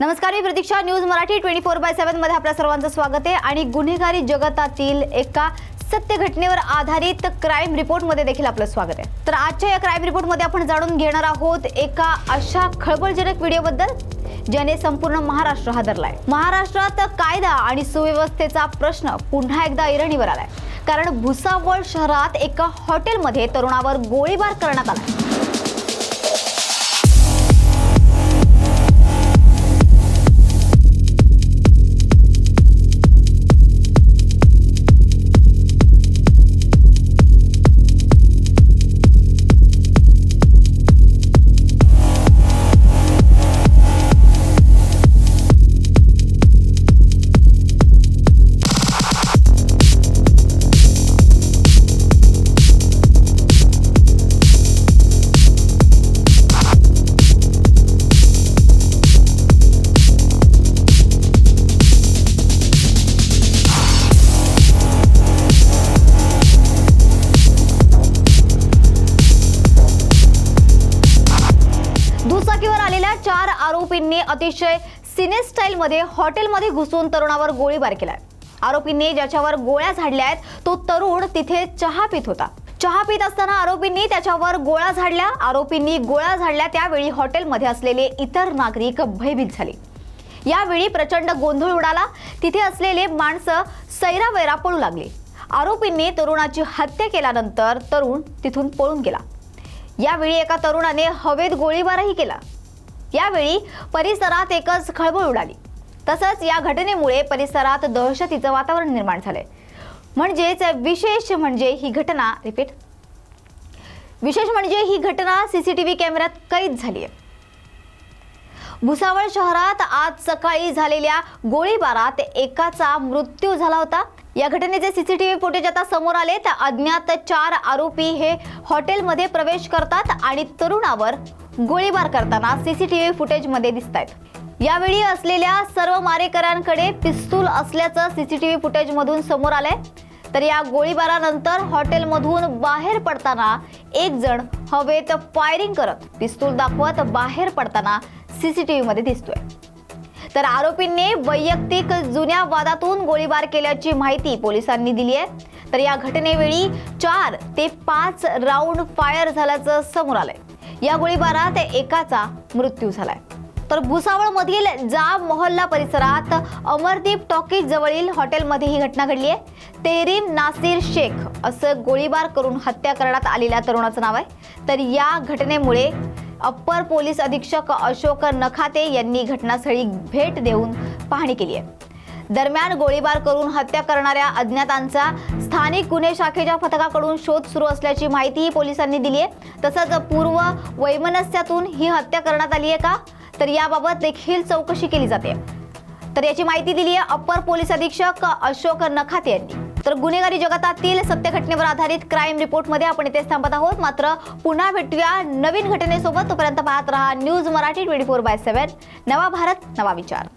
नमस्कार मी प्रतीक्षा. News Marathi twenty four by सेव्हनमध्ये आपल्या सर्वांचं स्वागत आहे. आणि गुन्हेगारी जगतातील एका सत्य घटनेवर आधारित क्राईम रिपोर्टमध्ये देखील आपलं स्वागत आहे. तर आजच्या या क्राईम रिपोर्टमध्ये आपण जाणून घेणार आहोत एका अशा खळबळजनक व्हिडिओबद्दल ज्याने संपूर्ण महाराष्ट्र हादरलाय. महाराष्ट्रात कायदा आणि सुव्यवस्थेचा प्रश्न पुन्हा एकदा ऐरणीवर आलाय. कारण भुसावळ शहरात एका हॉटेलमध्ये तरुणावर गोळीबार करण्यात आला. दुचाकीवर चार आरोपींनी अतिशय सिने स्टाईलमध्ये हॉटेलमध्ये घुसून तरुणावर गोळीबार केलाय. आरोपींनी ज्याच्यावर गोळ्या झाडल्या आहेत तो तरुण तिथे चहा पित होता. चहा पित असताना आरोपींनी त्याच्यावर गोळ्या झाडल्या. आरोपींनी गोळ्या झाडल्या त्यावेळी हॉटेलमध्ये असलेले इतर नागरिक भयभीत झाले. यावेळी प्रचंड गोंधळ उडाला. तिथे असलेले माणसं सैरावैरा पळू लागले. आरोपींनी तरुणाची हत्या केल्यानंतर तरुण तिथून पळून गेला. यावेळी एका तरुणाने हवेत गोळीबारही केला. यावेळी परिसरात एकच खळबळ उडाली. तसंच या घटनेमुळे परिसरात दहशतीचं वातावरण निर्माण झालंय. म्हणजेच विशेष म्हणजे ही घटना रिपीट. विशेष म्हणजे ही घटना सीसीटीव्ही कॅमेऱ्यात कैद झाली आहे. भुसावळ शहरात आज सकाळी झालेल्या गोळीबारात एकाचा मृत्यू झाला होता. या घटनेचे सीसीटीव्ही फुटेज आता समोर आले तर अज्ञात चार आरोपी हे हॉटेलमध्ये प्रवेश करतात आणि तरुणावर गोळीबार करताना सीसीटीव्ही फुटेजमध्ये दिसत आहेत यावेळी असलेल्या सर्व मारेकऱ्यांकडे पिस्तूल असल्याचं सीसीटीव्ही फुटेजमधून समोर आलंय. तर या गोळीबारानंतर हॉटेलमधून बाहेर पडताना एक जण हवेत फायरिंग करत पिस्तूल दाखवत बाहेर पडताना सीसीटीव्ही मध्ये दिसतोय. तर आरोपींनी वैयक्तिक जुन्या वादातून गोळीबार केल्याची माहिती पोलिसांनी दिली आहे. तर या घटनेवेळी चार ते पाच राऊंड फायर झाल्याचं समोर आलंय. या गोळीबारात एकाचा मृत्यू झालाय. तर भुसावळ मधील जाब मोहल्ला परिसरात अमरदीप टॉकीज जवळील हॉटेलमध्ये ही घटना घडली आहे. तेरीम नासिर शेख असं गोळीबार करून हत्या करण्यात आलेल्या तरुणाचं नाव आहे. तर या घटनेमुळे अप्पर पोलीस अधीक्षक अशोक नखाते यांनी घटनास्थळी भेट देऊन पाहणी केली आहे. दरम्यान गोळीबार करून हत्या करणाऱ्या अज्ञातांचा स्थानिक गुन्हे शाखेच्या पथकाकडून शोध सुरू असल्याची माहितीही पोलिसांनी दिली आहे. तसंच पूर्व वैमनस्यातून ही हत्या करण्यात आली आहे का? तर याबाबत देखील चौकशी केली जाते. तर याची माहिती दिली आहे अप्पर पोलीस अधीक्षक अशोक नखाते यांनी. तर गुन्हेगारी जगतातील सत्य घटनेवर आधारित क्राईम रिपोर्टमध्ये आपण इथेच थांबत आहोत. मात्र पुन्हा भेटूया नवीन घटनेसोबत. तोपर्यंत पाहत रहा news Marathi twenty four by seven नवा भारत नवा विचार.